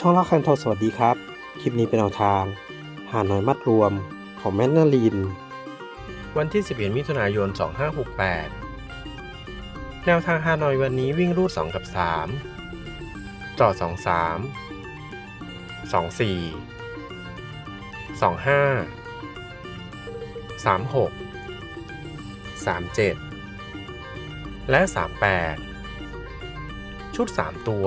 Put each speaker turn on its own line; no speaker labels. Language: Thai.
ช่องเล่าคันทองสวัสดีครับ คลิปนี้เป็นแนวทาง หาหน่อยมัดรวมของแมนนาลิน วันที่ 11 มิถุนายน 2568 แนวทางฮานอยวันนี้วิ่งรูด 2 กับ 3จอด23 24 25 36 37 และ 38 ชุด 3 ตัว